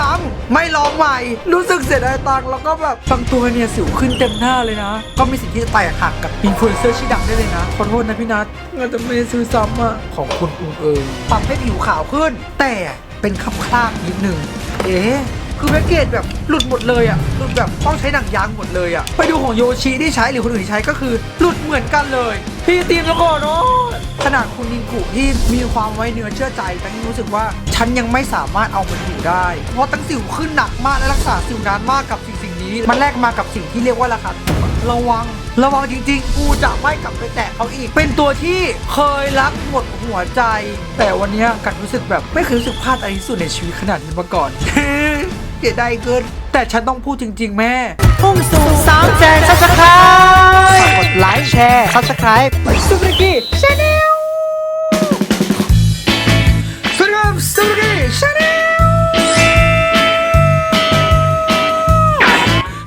ซ้ำไม่ลองใหม่ รู้สึกเสียดายตังค์แล้วก็แบบบางตัวเนี่ยสิวขึ้นเต็มหน้าเลยนะ ก็มีสิทธิ์ที่จะแตกหักกับอินฟลูเอนเซอร์ชื่อดังได้เลยนะขอโทษนะพี่นัทเราจะไม่ได้ซื้อซ้ำอะของคุณอุงเอิงปรับให้ผิวขาวขึ้น แต่เป็นคำคลาบนิดนึงเอ๊ะ คือแพ็กเกจแบบหลุดหมดเลยอะหลุดแบบต้องใช้หนังยางหมดเลยอะไปดูของโยชิที่ใช้หรือคนอื่นที่ใช้ก็คือหลุดเหมือนกันเลย พี่ตีมแล้วก่อนเนาะขนาดคุณนินกุที่มีความไว้เนื้อเชื่อใจแต่ยังรู้สึกว่าฉันยังไม่สามารถเอามันอยู่ได้ เพราะตั้งสิวขึ้นหนักมากและรักษาสิวนานมากกับสิ่งสิ่งนี้ มันแลกมากับสิ่งที่เรียกว่าราคาถูกอะระวัง ระวังจริงๆ กูจะไม่กลับไปแตะเขาอีก เป็นตัวที่เคยรักหมดหัวใจ แต่วันเนี้ยกัดรู้สึกแบบไม่เคยรู้สึกพลาดอะไรที่สุดในชีวิตขนาดนี้มาก่อน เสียดายเกินแต่ฉันต้องพูดจริง ๆ แม่พุ่งสู่สามแสนซับสไครต์กดไลค์แชร์ซับสไครต์สุบริกี้ชาแนลสวัสดีครับสวัสดีชาแนล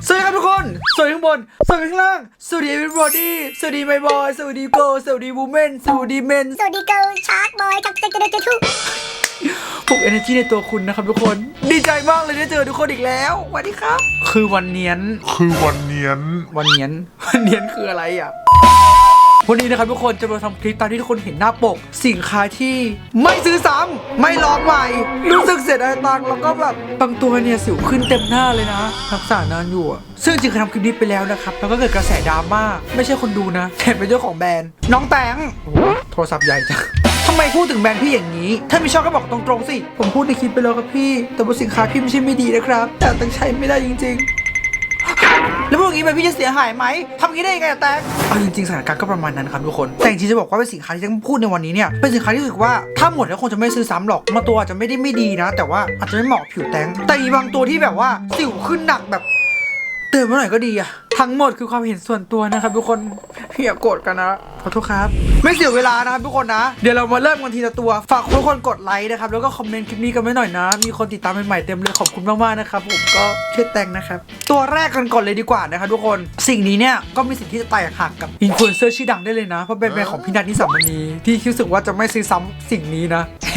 สวัสดีครับทุกคน สวัสดีข้างบน สวัสดีข้างล่าง สวัสดี everybody สวัสดี my boy สวัสดี girl สวัสดี woman สวัสดี men สวัสดีเกิร์ลชาร์กบอยกับเจเจเจทุก ปลุก energy ในตัวคุณนะครับทุกคน ดีใจมากเลยได้เจอทุกคนอีกแล้วสวัสดีครับ คือวันเนียน คือวันเนียน วันเนียน วันเนียนคืออะไรอะ วันนี้นะครับทุกคนจะมาทำคลิปตามที่ทุกคนเห็นหน้าปก สินค้าที่ไม่ซื้อซ้ำไม่ลองใหม่ รู้สึกเสียดายตังค์แล้วก็แบบบางตัวเนี่ยสิวขึ้นเต็มหน้าเลยนะรักษานานอยู่อะซึ่งจริงเคยทำคลิปนี้ไปแล้วนะครับแล้วก็เกิดกระแสดราม่าไม่ใช่คนดูนะแต่เป็นเจ้าของแบรนด์น้องแตงโอ้โหโทรศัพท์ใหญ่จังทำไมพูดถึงแบรนด์พี่อย่างนี้ ถ้าไม่ชอบก็บอกตรงๆสิ ผมพูดในคลิปไปแล้วครับพี่ แต่ว่าสินค้าพี่ไม่ใช่ไม่ดีนะครับ แต่ตั้งใช้ไม่ได้จริง ๆ แล้วพูดอย่างนี้ไปพี่จะเสียหายไหมทำอย่างนี้ได้ยังไงอะแตงเอาจริงๆสถานการณ์ก็ประมาณนั้นครับทุกคน แต่จริงๆจะบอกว่าเป็นสินค้าที่ต้องพูดในวันนี้เนี่ย เป็นสินค้าที่รู้สึกว่าถ้าหมดแล้วคงจะไม่ซื้อซ้ำหรอกบางตัวอาจจะไม่ได้ไม่ดีนะ แต่ว่าอาจจะไม่เหมาะกับผิวแตงแต่มีบางตัวที่แบบว่าสิวขึ้นหนักแบบเตือนมาหน่อยก็ดีอะ ทั้งหมดคือความเห็นส่วนตัวนะครับ ทุกคนอย่าโกรธกันนะขอโทษครับ ไม่เสียเวลานะครับทุกคนนะ เดี๋ยวเรามาเริ่มกันทีละตัว ฝากทุกคนกดไลค์นะครับ แล้วก็คอมเมนต์คลิปนี้กันไว้หน่อยนะ มีคนติดตามใหม่ๆเต็มเลยขอบคุณมากๆนะครับผมก็ช่วยแต่งนะครับ ตัวแรกกันก่อนเลยดีกว่านะครับทุกคนสิ่งนี้เนี่ยก็มีสิทธิ์ที่จะแตกหักกับอินฟลูเอนเซอร์ชื่อดังได้เลยนะเพราะเป็นแบรนด์ของพี่นัทนิสัมมณีที่รู้สึกว่าจะไม่ซื้อซ้ำสิ่งนี้นะแฮ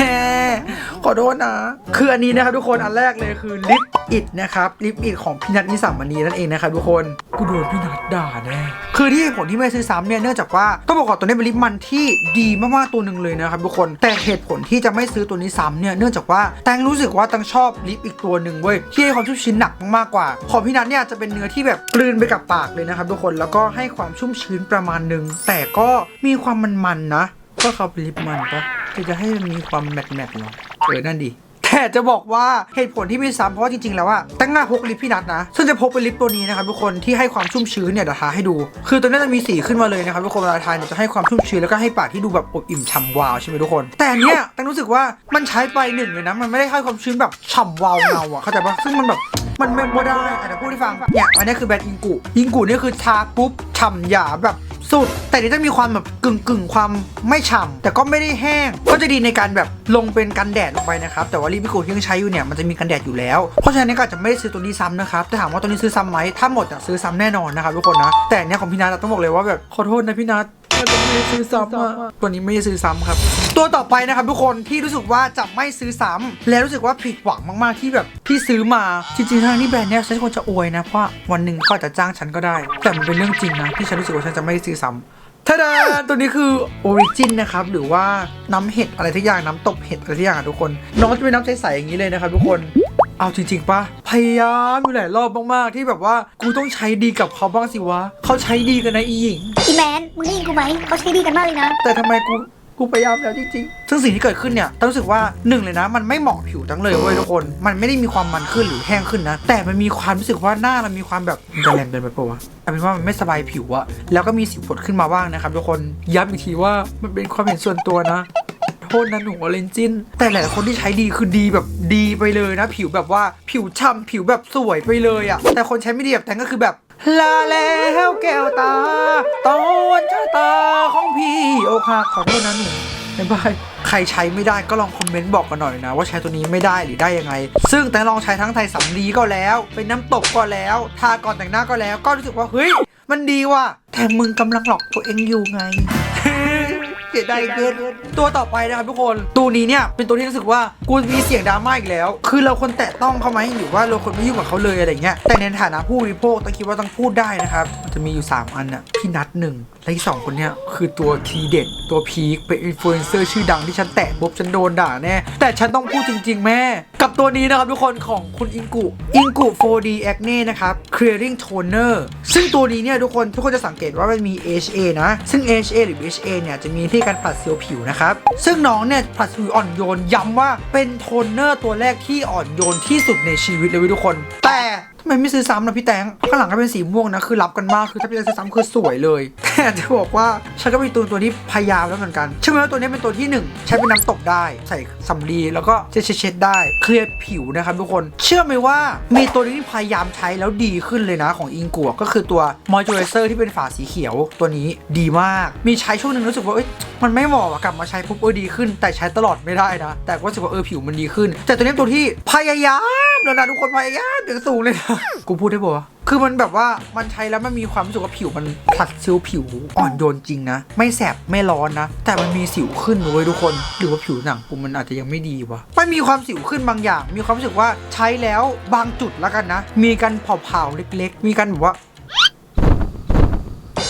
ขอโทษนะ คืออันนี้นะครับทุกคนอันแรกเลยคือลิปอิดนะครับลิปอิดของพี่นัทนิสัมมณีนั่นเองนะครับทุกคนกูโดนพี่นัทด่าแน่คือที่เหตุผลที่ไม่ซื้อซ้ำเนี่ยเนื่องจากว่าต้องบอกก่อนตัวนี้เป็นลิปมันที่ดีมากๆตัวหนึ่งเลยนะครับทุกคนแต่เหตุผลที่จะไม่ซื้อตัวนี้ซ้ำเนี่ยเนื่องจากว่าแตงรู้สึกว่าแตังชอบลิปอีกตัวหนึ่งเว้ยที่ให้ความชุ่มชื้นหนักมากๆกว่า ของพี่นัทเนี่ยจะเป็นเนื้อที่แบบกลืนไปกับปากเลยนะครับทุกคนแล้วก็ให้ความชุ่มชื้นประมาณหนึ่งแต่ก็มีความมันๆนะก็เขาเป็นลิปมันปะจะจะให้มันมีความแมทแมทเหรอเออนั่นดี แต่จะบอกว่าเหตุผลที่ไม่ซ้ำเพราะว่าจริงๆ แล้วอะตั้งหน้าพกลิปพี่นัทนะ ซึ่งจะพกเป็นลิปตัวนี้นะครับทุกคนที่ให้ความชุ่มชื้นเนี่ยเดี๋ยวทาให้ดู คือตัวนี้จะมีสีขึ้นมาเลยนะครับทุกคนเวลาทาเนี่ยจะให้ความชุ่มชื้นแล้วก็ให้ปากที่ดูแบบอบอิ่มฉ่ำวาวใช่ไหมทุกคน แต่อันเนี้ยตั้งรู้สึกว่ามันใช้ไปหนึ่งเลยนะมันไม่ได้ให้ความชื้นแบบฉ่ำวาวเงาอะเข้าใจปะซึ่งมันแบบมันไม่บ่ได้อะเดี๋ยวพูดให้ฟังเนี่ยอันนี้คือแบรนด์อิงกุอิงกุเนี่ยคือทาปุ๊บฉ่ำหยาแบบ สุด แต่นี่จะมีความแบบกึ่งกึ่งความไม่ฉ่ำแต่ก็ไม่ได้แห้ง ก็จะดีในการแบบลงเป็นกันแดดลงไปนะครับ แต่ว่าลิปอิงกุที่ยังใช้อยู่เนี่ยมันจะมีกันแดดอยู่แล้ว เพราะฉะนั้นก็อาจจะไม่ได้ซื้อตัวนี้ซ้ำนะครับแต่ถามว่าตัวนี้ซื้อซ้ำไหมถ้าหมดอะซื้อซ้ำแน่นอนนะครับทุกคนนะแต่เนี้ยของพี่นัทต้องบอกเลยว่าแบบขอโทษนะพี่นัท ไม่ได้ซื้อซ้ำอะตัวนี้ไม่ได้ซื้อซ้ำครับ ตัวต่อไปนะครับทุกคนที่รู้สึกว่าจะไม่ซื้อซ้ำและรู้สึกว่าผิดหวังมากๆที่แบบที่ซื้อมาจริงๆทางที่แบรนด์เนี้ยฉันควรจะอวยนะเพราะวันหนึ่งเขาอาจจะจ้างฉันก็ได้ แต่มันเป็นเรื่องจริงนะที่ฉันรู้สึกว่าฉันจะไม่ซื้อซ้ำท่าดาตัวนี้คือออริจินนะครับ หรือว่าน้ำเห็ดอะไรทุกอย่างน้ำตบเห็ดอะไรทุกอย่างทุกคน น้องจะเป็นน้ำใสๆอย่างนี้เลยนะครับทุกคน เอาจริงๆปะพยายามอยู่หลายรอบมากๆที่แบบว่ากูต้องใช้ดีกับเขาบ้างสิวะเขาใช้ดีกันนะอีหญิงอีแมนมึงได้ยินกูไหมเขาใช้ดีกันมากเลยนะ แต่ทำไมกูกูพยายามแล้วจริงๆ ซึ่งสิ่งที่เกิดขึ้นเนี่ยต้องรู้สึกว่าหนึ่งเลยนะ มันไม่เหมาะผิวทั้งเลยเว้ยทุกคน มันไม่ได้มีความมันขึ้นหรือแห้งขึ้นนะ แต่มันมีความรู้สึกว่าหน้าเรามีความแบบมันจะแรงเกินไปปะวะเอาเป็นว่ามันไม่สบายผิวอะแล้วก็มีสิวผดขึ้นมาบ้างนะครับทุกคน ย้ำอีกทีว่ามันเป็นความเห็นส่วนตัวนะ โทษนะหนูออเรนจินแต่หลายๆคนที่ใช้ดีคือดีแบบดีไปเลยนะ ผิวแบบว่าผิวช่ำผิวแบบสวยไปเลยอะแต่คนใช้ไม่ดีแบบแต่งก็คือแบบลาแล้วแก้วตา ตอนชะตาของพี่โอคาขอโทษนะหนูบ๊ายบายใครใช้ไม่ได้ก็ลองคอมเมนต์บอกกันหน่อยนะ ว่าใช้ตัวนี้ไม่ได้หรือได้ยังไง ซึ่งแต่ลองใช้ทั้งไทยสำลีก็แล้ว เป็นน้ำตกก็แล้ว ทาก่อนแต่งหน้าก็แล้ว ก็รู้สึกว่าเฮ้ย มันดีว่ะแต่มึงกำลังหลอกตัวเองอยู่ไง เสียดายเกินตัวต่อไปนะครับทุกคนตัวนี้เนี่ยเป็นตัวที่รู้สึกว่ากูมีเสียงดราม่าอีกแล้ว คือเราคนแตะต้องเขาไหมหรือว่าเราคนไม่ยุ่งกับเขาเลยอะไรเงี้ยแต่ในฐานะผู้บริโภคต้องคิดว่าต้องพูดได้นะครับมันจะมีอยู่ 3 อันน่ะพี่นัดหนึ่ง และอีกสองคนเนี่ยคือตัวทีเด็ดตัวพีคเป็นอินฟลูเอนเซอร์ชื่อดังที่ฉันแตะปุ๊บฉันโดนด่าแน่ แต่ฉันต้องพูดจริง ๆ แม่ กับตัวนี้นะครับทุกคนของคุณอิงกุอิงกุ 4D Acne นะครับ Clearing Toner ซึ่งตัวนี้เนี่ยทุกคนทุกคนจะสังเกตว่ามันมี HA นะ ซึ่ง HA หรือ HA เนี่ยจะมีที่การผลัดเซลล์ผิวนะครับ ซึ่งน้องเนี่ยผลัดผิวอ่อนโยนย้ำว่าเป็นโทนเนอร์ตัวแรกที่อ่อนโยนที่สุดในชีวิตเลยทุกคน แต่ ไมไม่ซื้อซ้ำนะพี่แตงข้างหลังก็เป็นสีม่วงนะคือรับกันมากคือถ้าพี่แตงซื้อซ้ำคือสวยเลยแต่จะบอกว่าฉันก็มีตัวตัวที่พยายามแล้วเหมือนกันเชื่อไหมว่าตัวนี้เป็นตัวที่หนึ่งใช้เป็นน้ำตกได้ ใส่สำลีแล้วก็เช็ดเช็ดได้เคลียร์ผิวนะครับทุกคน เชื่อไหมว่ามีตัวนี้ที่พยายามใช้แล้วดีขึ้นเลยนะของอิงกัวก็คือตัวมอยเจอไรเซอร์ที่เป็นฝาสีเขียวตัวนี้ดีมาก มีใช้ช่วงหนึ่งรู้สึกว่าเอ้ย มันไม่เหมาะอะกลับมาใช้ปุ๊บเออดีขึ้น แต่ใช้ตลอดไม่ได้นะ แต่ก็รู้สึกว่าเออผิวมันดีขึ้น แต่ตัวนี้เป็นตัวที่พยายามแล้วนะทุกคนพยายามถึงสูงเลยนะกูพูดได้ปะวะคือมันแบบว่ามันใช้แล้วมันมีความรู้สึกว่าผิวมันผลัดเซลล์ผิวอ่อนโยนจริงนะ ไม่แสบไม่ร้อนนะ แต่มันมีสิวขึ้นเว้ยทุกคนหรือว่าผิวหนังกูมันอาจจะยังไม่ดีวะมันมีความสิวขึ้นบางอย่าง มีความรู้สึกว่าใช้แล้วบางจุดแล้วกันนะ มีการเผาๆเล็ก ๆ มีการแบบว่า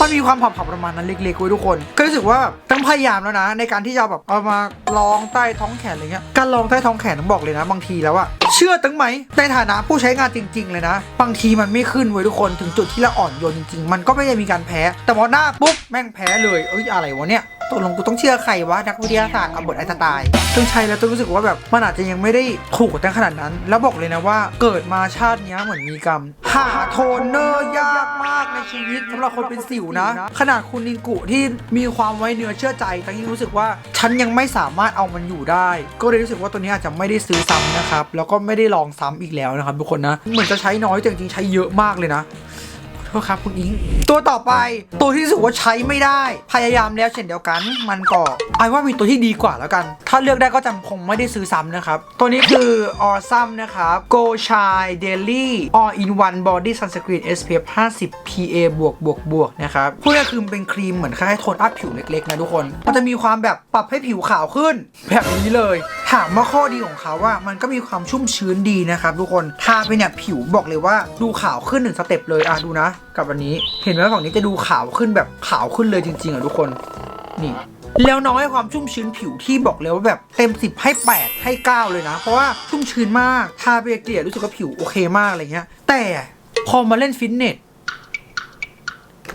มันมีความผับๆประมาณนั้นเล็กๆไว้ยทุกคนก็รู้สึกว่าต้องพยายามแล้วนะ ในการที่จะแบบเอามาลองใต้ท้องแขนอะไรเงี้ยการลองใต้ท้องแขนต้องบอกเลยนะ บางทีแล้วอะเชื่อตั้งไหมในฐานะผู้ใช้งานจริง ๆ เลยนะ บางทีมันไม่ขึ้นไว้ยทุกคนถึงจุดที่เราอ่อนโยนจริงๆ มันก็ไม่ได้มีการแพ้ แต่พอหน้าปุ๊บแม่งแพ้เลยเอ้ยอะไรวะเนี่ย ตกลงกูต้องเชื่อใครวะนักวิทยาศาสตร์กับบทไอน์สไตล์ซึ่งใช้แล้วต้องรู้สึกว่าแบบมันอาจจะยังไม่ได้ถูกกันขนาดนั้น แล้วบอกเลยนะว่าเกิดมาชาตินี้เหมือนมีกรรม หาโทนเนอร์ยากมากในชีวิตสำหรับคนเป็นสิวนะ ขนาดคุณนิงกุที่มีความไว้เนื้อเชื่อใจแต่ยังรู้สึกว่าฉันยังไม่สามารถเอามันอยู่ได้ ก็เลยรู้สึกว่าตัวนี้อาจจะไม่ได้ซื้อซ้ำนะครับแล้วก็ไม่ได้ลองซ้ำอีกแล้วนะครับทุกคนนะเหมือนจะใช้น้อยแต่จริงๆใช้เยอะมากเลยนะ โทษครับคุณอิง ตัวต่อไป ตัวที่รู้สึกว่าใช้ไม่ได้ พยายามแล้วเช่นเดียวกัน มันก็ไอว่ามีตัวที่ดีกว่าแล้วกัน ถ้าเลือกได้ก็จำคงไม่ได้ซื้อซ้ำนะครับ ตัวนี้คือ Awesome นะครับ Go Shine Daily All in One Body Sunscreen SPF 50 PA บวกบวกบวกนะครับพูดง่ายคือเป็นครีมเหมือนคล้ายๆโทนอัพผิวเล็กๆนะทุกคน มันจะมีความแบบปรับให้ผิวขาวขึ้น แบบนี้เลย ถามว่าข้อดีของเขาว่ามันก็มีความชุ่มชื้นดีนะครับทุกคน ทาไปเนี่ยผิวบอกเลยว่าดูขาวขึ้นหนึ่งสเต็ปเลยอะดูนะกับอันนี้ เห็นไหมฝั่งนี้จะดูขาวขึ้นแบบขาวขึ้นเลยจริง ๆอะทุกคนนี่แล้วน้องให้ความชุ่มชื้นผิวที่บอกเลยว่าแบบเต็ม 10 ให้ 8 ให้ 9 เลยนะ เพราะว่าชุ่มชื้นมากทาไปเกลี่ยรู้สึกว่าผิวโอเคมากอะไรเงี้ยแต่พอมาเล่นฟิตเนส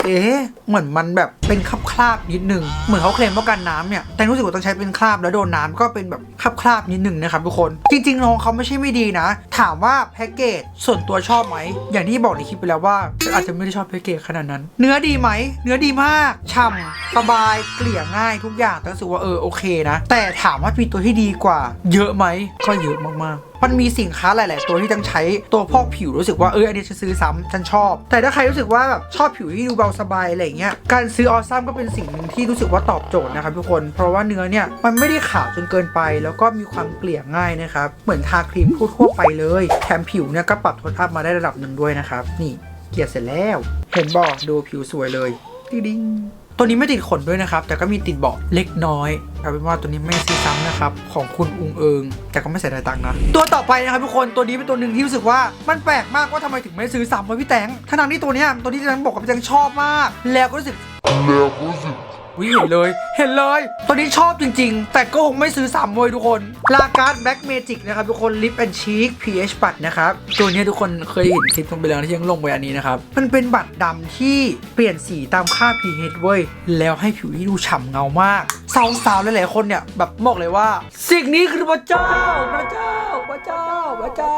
เอ๊ะเหมือนมันแบบเป็นคราบคราบๆนิดนึง เหมือนเขาเคลมว่ากันน้ำเนี่ยแต่รู้สึกว่าต้องใช้เป็นคราบแล้วโดนน้ำก็เป็นแบบคราบคราบๆนิดนึงนะครับทุกคนจริงๆน้องเขาไม่ใช่ไม่ดีนะ ถามว่าแพ็กเกจส่วนตัวชอบไหมอย่างที่บอกในคลิปไปแล้วว่า อาจจะไม่ได้ชอบแพ็กเกจขนาดนั้น เนื้อดีไหมเนื้อดีมากฉ่ำสบายเกลี่ยง่ายทุกอย่างรู้สึกว่าเออโอเคนะ แต่ถามว่ามีตัวที่ดีกว่า เยอะไหมก็เยอะมากๆ มันมีสินค้าหลาย ๆ ตัวที่ต้องใช้ตัวพอกผิวรู้สึกว่าเอออันนี้ฉันซื้อซ้ำฉันชอบ แต่ถ้าใครรู้สึกว่าแบบชอบผิวที่ดูเบาสบายอะไรเงี้ยการซื้อออซัมก็เป็นสิ่งหนึ่งที่รู้สึกว่าตอบโจทย์นะครับทุกคน เพราะว่าเนื้อเนี่ยมันไม่ได้ขาวจนเกินไป แล้วก็มีความเกลี่ยง่ายนะครับเหมือนทาครีมทั่วไปเลยแถมผิวเนี่ยก็ปรับโทนอัพมาได้ระดับหนึ่งด้วยนะครับนี่เกลี่ยเสร็จแล้ว เห็นบอกดูผิวสวยเลย ดิ้ง ตัวนี้ไม่ติดขนด้วยนะครับ แต่ก็มีติดเบาะเล็กน้อยเอาเป็นว่าตัวนี้ไม่ซื้อซ้ำนะครับ ของคุณอุงเอิง แต่ก็ไม่เสียดายตังค์นะ ตัวต่อไปนะครับทุกคนตัวนี้เป็นตัวหนึ่งที่รู้สึกว่ามันแปลกมากว่าทำไมถึงไม่ซื้อซ้ำวะพี่แตงทั้งที่ตัวเนี้ยตัวที่พี่แตงบอกว่าพี่แตงชอบมาก แล้วก็รู้สึกวิ เห็นเลย เห็นเลย ตัวนี้ชอบจริง ๆ แต่ก็คงไม่ซื้อซ้ำเว้ยทุกคน ลาการ์ดแบ็กเมจิกนะครับ ทุกคนลิปแอนชีค pH บัตรนะครับ ตัวนี้ทุกคนเคยเห็นคลิปลงไปแล้วที่ยังลงไปอันนี้นะครับ มันเป็นบัตรดำที่เปลี่ยนสีตามค่า pH เว้ย แล้วให้ผิวที่ดูฉ่ำเงามากสาวๆหลายๆคนเนี่ยแบบบอกเลยว่า สิ่งนี้คือพระเจ้าพระเจ้าพระเจ้าพระเจ้า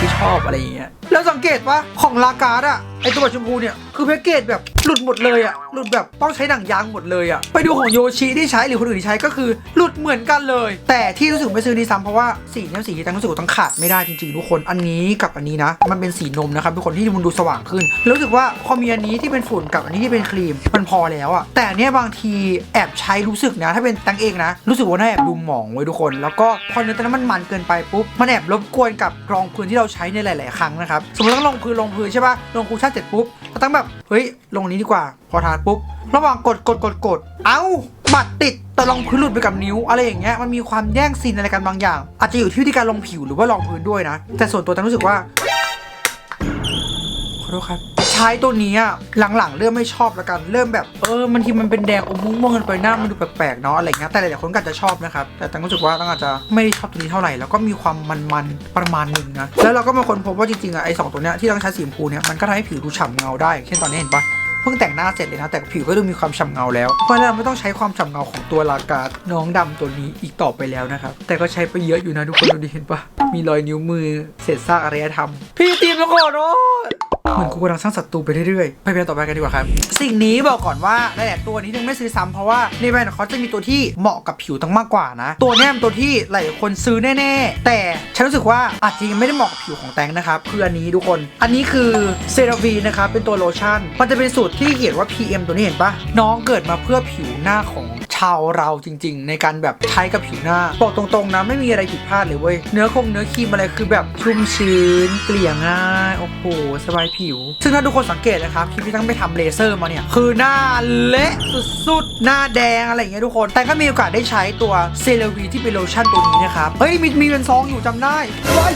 ที่ชอบอะไรอย่างเงี้ยแล้วสังเกตว่าของลาการ์ดอะ ไอตัวบัตรชมพูเนี่ยคือแพ็กเกจแบบหลุดหมดเลยอะหลุดแบบต้องใช้หนังยางหมดเลยอะไปดูของโยชิที่ใช้หรือคนอื่นที่ใช้ก็คือหลุดเหมือนกันเลย แต่ที่รู้สึกไม่ซื้อดีซ้ำเพราะว่าสีเนี้ยสีที่ตังรู้สึกต้องขาดไม่ได้จริงๆทุกคนอันนี้กับอันนี้นะ มันเป็นสีนมนะครับทุกคนที่มันดูสว่างขึ้นรู้สึกว่าพอมีอันนี้ที่เป็นฝุ่นกับอันนี้ที่เป็นครีมมันพอแล้วอะแต่เนี้ยบางทีแอบใช้รู้สึกนะ ถ้าเป็นตังเองนะ รู้สึกว่าน่าแอบดูหมองไว้ทุกคน แล้วก็พอเนื้อตัวนั้นมันมันเกินไปปุ๊บมันแอบรบกวนกับรองพื้นที่เราใช้ในหลาย ๆ ครั้งนะครับสมมติต้องลงพื้นลงพื้นใช่ปะลงคูชั่นเสร็จปุ๊บเราต้องแบบเฮ้ยลงนี้ดีกว่า พอทานปุ๊บ ระหว่างกดกดกดกด เอ้าบัตรติดแต่รองพื้นหลุดไปกับนิ้วอะไรอย่างเงี้ยมันมีความแย่งซีนอะไรกันบางอย่าง อาจจะอยู่ที่วิธีการลงผิวหรือว่าลองพื้นด้วยนะ แต่ส่วนตัวตังรู้สึกว่าขอโทษครับ ใช้ตัวนี้อะหลังๆ เริ่มไม่ชอบแล้วกัน เริ่มแบบเออบางทีมันเป็นแดงอมม่วงๆกันไปหน้ามันดูแปลกๆเนาะอะไรเงี้ยแต่หลายๆคนก็อาจจะชอบนะครับแต่ตังรู้สึกว่าตังอาจจะไม่ได้ชอบตัวนี้เท่าไหร่แล้วก็มีความมันๆประมาณหนึ่งนะแล้วเราก็มาค้นพบว่าจริงๆอะไอสองตัวเนี้ยที่ตังใช้สีชมพูเนี่ยมันก็ทำให้ผิวดูฉ่ำเงาได้เช่นตอนนี้เห็นปะเพิ่งแต่งหน้าเสร็จเลยนะ แต่ผิวก็ดูมีความฉ่ำเงาแล้ว เพราะฉะนั้นเราไม่ต้องใช้ความฉ่ำเงาของตัวลากาดน้องดำตัวนี้อีกต่อไปแล้วนะครับ แต่ก็ใช้ไปเยอะอยู่นะทุกคนดูดิเห็นปะมีรอยนิ้วมือเศษซากอารยธรรม พี่ตีมต้องขอโทษ เหมือนกูกำลังสร้างศัตรูไปเรื่อยๆ ไปเพียต่อไปกันดีกว่าครับ สิ่งนี้บอกก่อนว่าหลายๆตัวนี้ถึงไม่ซื้อซ้ำเพราะว่าในแบรนด์ของเขาจะมีตัวที่เหมาะกับผิวตั้งมากกว่านะ ตัวเนี้เป็นตัวที่หลายคนซื้อแน่ๆ แต่ฉันรู้สึกว่าอาจจะยังไม่ได้เหมาะกับผิวของแตงนะครับคืออันนี้ทุกคน อันนี้คือเซราวีนะครับเป็นตัวโลชั่น มันจะเป็นสูตรที่เขียนว่า PM ตัวนี้เห็นปะน้องเกิดมาเพื่อผิวหน้าของ ชาวเราจริง ๆ ในการแบบใช้กับผิวหน้าบอกตรงๆนะไม่มีอะไรผิดพลาดเลยเว้ยเนื้อคงเนื้อครีมอะไรคือแบบชุ่มชื้นเกลี่ยง่ายโอ้โหสบายผิว ซึ่งถ้าทุกคนสังเกตนะครับคลิปที่ตั้งไปทำเลเซอร์มาเนี่ยคือหน้าเละสุดๆหน้าแดงอะไรอย่างเงี้ยทุกคนแต่ก็มีโอกาสได้ใช้ตัวเซเลวีที่เป็นโลชั่นตัวนี้นะครับเฮ้ยมีมีเป็นซองอยู่จำได้ว้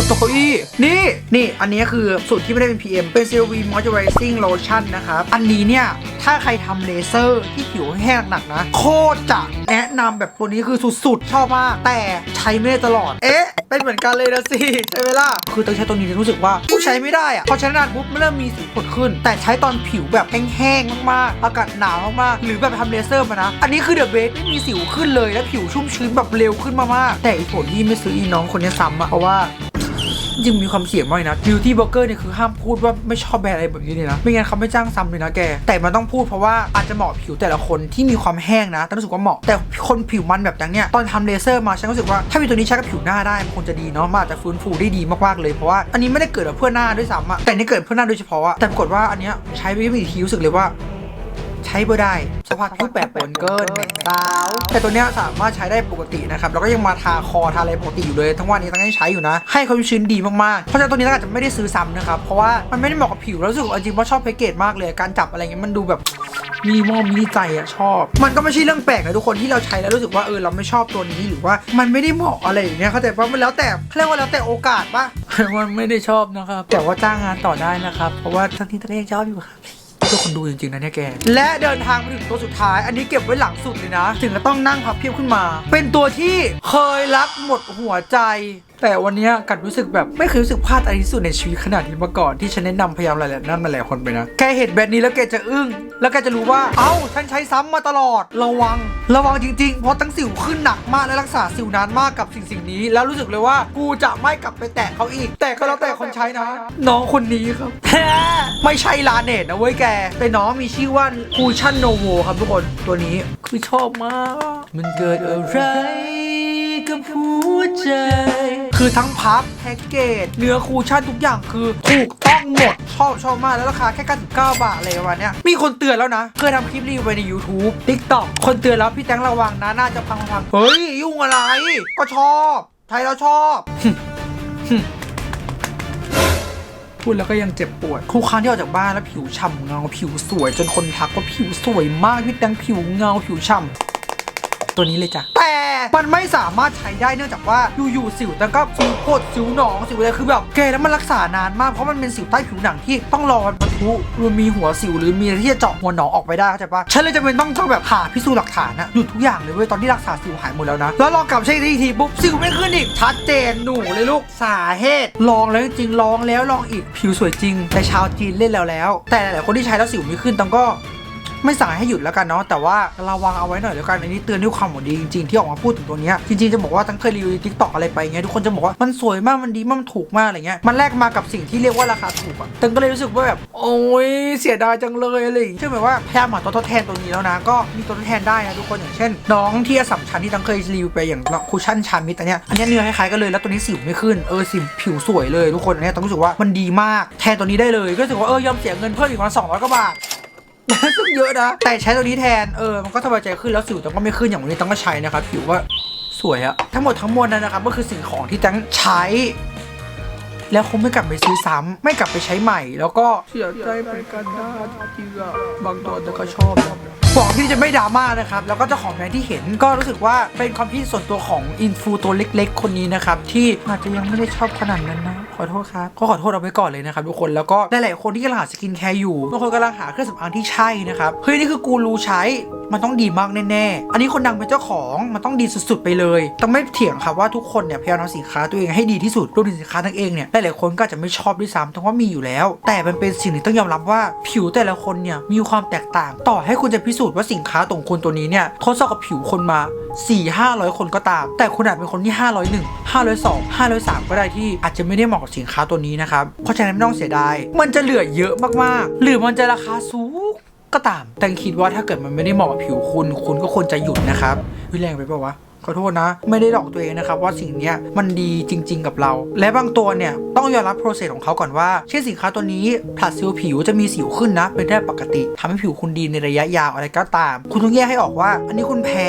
ายคือตัวเก้าอี้นี่นี่อันนี้คือสูตรที่ไม่ได้เป็น PM เป็น CLV Moisturizing Lotion นะครับอันนี้เนี่ยถ้าใครทำเลเซอร์ที่ผิวแห้งหนักนะ โคตรจะแนะนำแบบตัวนี้คือสุดๆ ชอบมาก แต่ใช้ไม่ได้ตลอด เอ๊ะ เป็นเหมือนกันเลยนะสิ ใช่ไหมล่ะ คือต้องใช้ตัวนี้จะรู้สึกว่าผู้ใช้ไม่ได้อะพอใช้นานปุ๊บมันเริ่มมีสิวผดขึ้น แต่ใช้ตอนผิวแบบแห้งๆมากๆอากาศหนาวมากๆหรือแบบทำเลเซอร์มานะ อันนี้คือเดอะเบสไม่มีสิวขึ้นเลยและผิวชุ่มชื้นแบบเร็วขึ้นมากๆแต่อีกผลที่ไม่ซื้ออีน้องคนนี้ซ้ำอะเพราะว่า จริงมีความเสี่ยงมากเลยนะ beauty blogger เนี่ยคือห้ามพูดว่าไม่ชอบแบรนด์อะไรแบบนี้เลยนะ ไม่งั้นเขาไม่จ้างซ้ำเลยนะแก แต่มันต้องพูดเพราะว่าอาจจะเหมาะผิวแต่ละคนที่มีความแห้งนะแต่รู้สึกว่าเหมาะ แต่คนผิวมันแบบอย่างเนี้ยตอนทำเลเซอร์มาฉันรู้สึกว่าถ้ามีตัวนี้ใช้กับผิวหน้าได้มันคงจะดีเนาะ มันอาจจะฟื้นฟูได้ดีมากๆเลย เพราะว่าอันนี้ไม่ได้เกิดเพื่อหน้าด้วยซ้ำอะแต่นี่เกิดเพื่อหน้าโดยเฉพาะอะแต่ปรากฏว่าอันเนี้ยใช้ไปไม่กี่ทีรู้สึกเลยว่า ใช้บ่ได้สภาพผิวแปรปรวนเกินแม่สาวแต่ตัวเนี้ยสามารถใช้ได้ปกตินะครับแล้วก็ยังมาทาคอทาอะไรปกติอยู่เลย ทั้งวันนี้ตั้งให้ใช้อยู่นะ ให้ความชื้นดีมากๆ เพราะฉะนั้นตัวนี้ตั้งอาจจะไม่ได้ซื้อซ้ำนะครับ เพราะว่ามันไม่ได้เหมาะกับผิวแล้วรู้สึกจริงว่าชอบแพคเกจมากเลยการจับอะไรเงี้ยมันดูแบบมีมอมมีใจอะชอบ มันก็ไม่ใช่เรื่องแปลกนะทุกคนที่เราใช้แล้วรู้สึกว่าเออเราไม่ชอบตัวนี้หรือว่ามันไม่ได้เหมาะอะไรอย่างเงี้ยเข้าใจปะมันแล้วแต่เขาเรียกว่าแล้วแต่โอกาสปะมันไม่ได้ชอบนะครับแต่ว่าจ้างงานต่อได้นะครับ เพราะว่าทั้งที่ตัวเองชอบอยู่ครับ เพื่อคนดูจริงๆนะเนี่ยแก และเดินทางมาถึงตัวสุดท้าย อันนี้เก็บไว้หลังสุดเลยนะ ถึงจะต้องนั่งพับเพียบขึ้นมา เป็นตัวที่เคยรักหมดหัวใจ แต่วันเนี้ยกัดรู้สึกแบบไม่เคยรู้สึกพลาดอะไรที่สุดในชีวิตขนาดนี้มาก่อนที่ฉันแนะนำพยายามหลายๆนั่นมาหลายคนไปนะ แกเห็นแบบนี้แล้วแกจะอึ้ง แล้วแกจะรู้ว่า เอ้า ฉันใช้ซ้ำมาตลอด ระวัง ระวังจริงๆ เพราะตั้งสิวขึ้นหนักมากและรักษาสิวนานมากกับสิ่งสิ่งนี้ แล้วรู้สึกเลยว่ากูจะไม่กลับไปแตะเขาอีก แต่ก็แล้วแต่คนใช้นะ น้องคนนี้ครับ ไม่ใช่ลาเนตนะเว้ยแก แต่น้องมีชื่อว่าคูชั่นโนโวครับทุกคน ตัวนี้คือชอบมาก มันเกิดอะไรกับหัวใจ คือทั้งพับแพ็กเกจเนื้อคูชั่นทุกอย่างคือถูกต้องหมด ชอบชอบมากแล้วราคาแค่ 99 บาทอะไรประมาณเนี้ยมีคนเตือนแล้วนะ เคยทำคลิปรีวิวไปใน YouTube TikTok คนเตือนแล้วพี่แตงระวังนะน่าจะพังพังเฮ้ย ยุ่งอะไร ก็ชอบ ไทยเราชอบพูดแล้วก็ยังเจ็บปวดทุกครั้งที่ออกจากบ้านแล้วผิวฉ่ำเงาผิวสวย จนคนทักว่าผิวสวยมากพี่แตงผิวเงาผิวฉ่ำตัวนี้เลยจ้ะแต่ มันไม่สามารถใช้ได้เนื่องจากว่าอยู่ๆสิวแต่ก็สิวโพดสิวหนองสิวอะไรคือแบบแกแล้วมันรักษานานมากเพราะมันเป็นสิวใต้ผิวหนังที่ต้องรอมันปะทุหรือมีหัวสิวหรือมีอะไรที่จะเจาะหัวหนองออกไปได้เข้าใจปะฉันเลยจำเป็นต้องต้องแบบหาพิสูจน์หลักฐานนะหยุดทุกอย่างเลยเว้ยตอนที่รักษาสิวหายหมดแล้วนะแล้วลองกลับใช้อีกทีปุ๊บสิวไม่ขึ้นอีกชัดเจนหนูเลยลูกสาเหตุลองแล้วจริงลองแล้วลองอีกผิวสวยจริง แต่ชาวจีนเล่นแล้วแล้ว แต่หลายคนที่ใช้แล้วสิวไม่ขึ้นต้องก็ ไม่สั่งให้หยุดแล้วกันเนาะแต่ว่าระวังเอาไว้หน่อยแล้วกันอันนี้เตือนด้วยความหวังดีจริงๆที่ออกมาพูดถึงตัวเนี้ยจริงๆจะบอกว่าตั้งเคยรีวิวทิกตอกอะไรไปเงี้ยทุกคนจะบอกว่ามันสวยมากมันดีมากมันถูกมากอะไรเงี้ยมันแลกมากับสิ่งที่เรียกว่าราคาถูกอะตึงก็เลยรู้สึกว่าแบบโอ้ยเสียดายจังเลยอะไรอย่างเงี้ยซึ่งหมว่าพยายามหาตัวทดแทนตัวนี้แล้วนะ ก็มีตัวทดแทนได้นะทุกคนอย่างเช่น น้องที่อสัมชัญที่ตั้งเคยรีวิวไปอย่างคูชั่นชามิดอันเนี้ยอันเนี้ยเนื้อคล้ายๆกันเลยแล้วตัวนี้สิวไม่ขึ้นเออสิวผิวสวยเลยทุกคนอันเนี้ยต้องรู้สึกว่ามันดีมากแทนตัวนี้ได้เลยก็รู้สึกว่าเออยอมเสียเงินเพิ่มอีกประมาณสองร้อยกว่าบาท ซึ่งเยอะนะ แต่ใช้ตัวนี้แทน เออ มันก็สบายใจขึ้นแล้วสิวแต่ก็ไม่ขึ้นอย่างวันนี้ต้องก็ใช้นะครับผิวว่าสวยอะทั้งหมดทั้งมวลนั้นนะครับ ก็คือสิ่งของที่ตั้งใช้ แล้วคงไม่กลับไปซื้อซ้ำไม่กลับไปใช้ใหม่ แล้วก็เสียใจไปกันนะจริงๆอะบางตัวแต่ก็ชอบนะบอกที่จะไม่ดราม่านะครับ แล้วก็เจ้าของแบรนด์ที่เห็นก็รู้สึกว่าเป็นความคิดส่วนตัวของอินฟูตัวเล็ก ๆ คนนี้นะครับ ที่อาจจะยังไม่ได้ชอบขนาดนั้นนะ อโทษครับก็ขอโทษเอาไว้ก่อนเลยนะครับทุกคนแล้วก็หลายๆคนที่กำลังหาสกินแคร์อยู่บางคนกำลังหาเครื่องสำอางที่ใช่นะครับเฮ้ยนี่คือกูรู้ใช้มันต้องดีมากแน่ๆ อันนี้คนดังเป็นเจ้าของมันต้องดีสุดๆไปเลย ต้องไม่เถียงครับว่าทุกคนเนี่ยพยายามทำสินค้าตัวเองให้ดีที่สุดรวมถึงสินค้าทั้งเองเนี่ยหลายๆคนก็อาจจะไม่ชอบด้วยซ้ำทั้งว่ามีอยู่แล้ว แต่มันเป็นสิ่งที่ต้องยอมรับว่าผิวแต่ละคนเนี่ยมีความแตกต่าง ต่อให้คุณจะพิสูจน์ว่าสินค้าตรงคุณตัวนี้เนี่ยทดสอบกับผิวคนมา 4 500 คนก็ตาม แต่คุณอาจเป็นคนที่ 501 502 503 ก็ได้ที่อาจจะไม่ได้เหมาะกับสินค้าตัวนี้นะครับ เพราะฉะนั้นไม่ต้องเสียดาย มันจะเหลือเยอะมากๆ หรือมันจะราคาสูงก็ตาม แต่คิดว่าถ้าเกิดมันไม่ได้เหมาะกับผิวคุณ คุณก็ควรจะหยุดนะครับวิแรงไปเปล่าวะ อโทษนะ ไม่ได้หลอกตัวเองนะครับว่าสิ่งนี้มันดีจริง ๆ กับเรา และบางตัวเนี่ยต้องยอมรับโปรเซสของเขาก่อนว่า เช่นสินค้าตัวนี้ผลัดซลล์ผิวจะมีสิวขึ้นนะเป็นได้ปกติทำให้ผิวคุณดีในระยะยาวอะไรก็ตาม คุณต้องแยกให้ออกว่า อันนี้คุณแพ้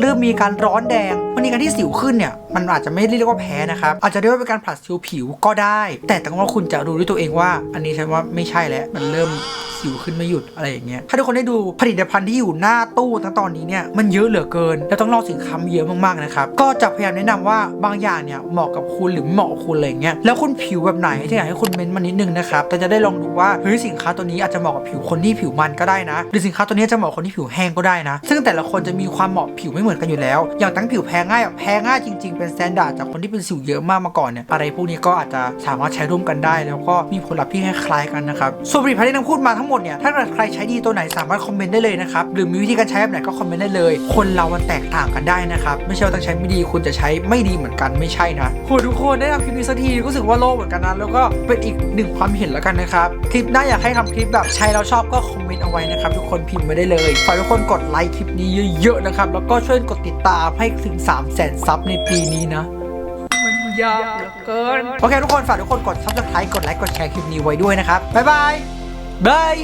เริ่มมีการร้อนแดงวันนี้การที่สิวขึ้นเนี่ยมันอาจจะไม่ได้เรียกว่าแพ้นะครับอาจจะเรียกว่าเป็นการผลัดซลล์ผิวก็ได้ แต่ต้องว่าคุณจะรู้ด้วยตัวเองว่า อันนี้ฉันว่าไม่ใช่แล้วมันเริ่ม สิวขึ้นไม่หยุดอะไรอย่างเงี้ยถ้าทุกคนได้ดูผลิตภัณฑ์ที่อยู่หน้าตู้ตั้งตอนนี้เนี่ยมันเยอะเหลือเกิน แล้วต้องลองสินค้าเยอะมากๆนะครับก็จะพยายามแนะนำว่าบางอย่างเนี่ยเหมาะกับคุณหรือไม่เหมาะคุณอะไรเงี้ยแล้วคุณผิวแบบไหนที่อยากให้คุณเม้นต์มานิดนึงนะครับแต่จะได้ลองดูว่าเฮ้ยสินค้าตัวนี้อาจจะเหมาะกับผิวคนที่ผิวมันก็ได้นะ หรือสินค้าตัวนี้จะเหมาะคนที่ผิวแห้งก็ได้นะ ซึ่งแต่ละคนจะมีความเหมาะผิวไม่เหมือนกันอยู่แล้ว อย่างตั้งผิวแพ้ง่ายแพ้ง่ายจริงๆเป็นสแตนดาร์ดจากคนที่เป็นสิวเยอะมากมาก่อนเนี่ยอะไรพวกนี้ก็อาจจะสามารถใช้ร่วมกันได้ แล้วก็มีผลลัพธ์ที่คล้ายกันนะครับส่วนผลิตภัณฑ์ที่นำพูดมาทั้งหมดเนี่ยถ้าเกิดใครใช้ดีตัวไหนสามารถคอมเมนต์ได้เลยนะครับหรือมีวิธีการใช้แบบไหนก็คอมเมนต์ได้เลย คนเรามันแตกต่างกันได้นะครับไม่ใช่ว่าต้องใช้ไม่ดีคุณจะใช้ไม่ดีเหมือนกันไม่ใช่นะโหทุกคนได้ทำคลิปนี้สักทีรู้สึกว่าโล่งเหมือนกันนะแล้วก็เป็นอีกหนึ่งความเห็นแล้วกันนะครับคลิปหน้าอยากให้ทำคลิปแบบใช้แล้วชอบก็คอมเมนต์เอาไว้นะครับทุกคนพิมพ์มาได้เลยฝากทุกคนกดไลค์คลิปนี้เยอะๆนะครับแล้วก็ช่วยกดติดตามให้ถึง 3 0 0 0 0 0ซับในปีนี้นะมันยากเหลือเกิน โอเคทุกคนฝากทุกคนกด subscribe กดไลค์กดแชร์คลิปนี้ไว้ด้วยนะครับ บ๊ายบาย บาย